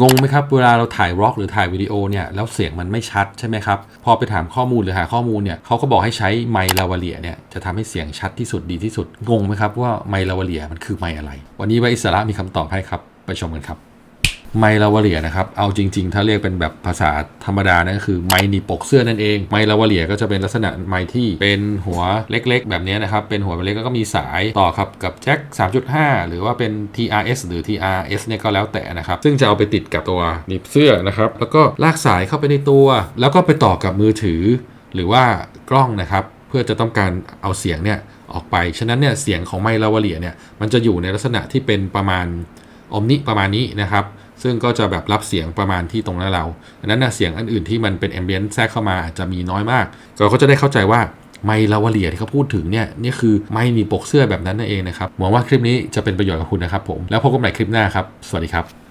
งงไหมครับเวลาเราถ่ายร็อกหรือถ่ายวิดีโอเนี่ยแล้วเสียงมันไม่ชัดใช่ไหมครับ พอไปถามข้อมูลหรือหาข้อมูลเนี่ยเขาก็บอกให้ใช้ไมค์ลาวาเลียเนี่ยจะทำให้เสียงชัดที่สุดดีที่สุด งงไหมครับว่าไมค์ลาวาเลียมันคือไมค์อะไร วันนี้ไวอิสระมีคำตอบให้ครับ ไปชมกันครับ ไมลาวาเลียนะครับ เอาจริง ๆ ถ้าเรียกเป็นแบบภาษาธรรมดานั่นก็คือไมหนีปกเสื้อนั่นเอง ไมลาวาเลียก็จะเป็นลักษณะไมที่เป็นหัวเล็กๆ แบบนี้นะครับ เป็นหัวเล็กแล้วก็มีสายต่อครับกับแจ็ค 3.5 หรือว่าเป็น TRS หรือ TRS เนี่ยก็แล้วแต่นะครับ ซึ่งจะเอาไปติดกับตัวหนีบเสื้อนะครับ แล้วก็ลากสายเข้าไปในตัว แล้วก็ไปต่อกับมือถือ หรือว่ากล้องนะครับ เพื่อจะต้องการเอาเสียงเนี่ยออกไป ฉะนั้นเนี่ยเสียงของไมลาวาเลียเนี่ยมันจะอยู่ในลักษณะที่เป็นประมาณอมนิประมาณนี้นะครับ ซึ่งก็จะแบบรับเสียงประมาณที่ตรงหน้าเราอันนั้นนะเสียงอันอื่นที่มันเป็นแอมเบียนแทรกเข้ามาอาจจะมีน้อยมาก เราก็จะได้เข้าใจว่าไมลาวาเลียที่เขาพูดถึงเนี่ยนี่คือไม่มีปกเสื้อแบบนั้นนั่นเองนะครับหวังว่าคลิปนี้จะเป็นประโยชน์กับคุณนะครับผมแล้วพบกันใหม่คลิปหน้าครับ สวัสดีครับ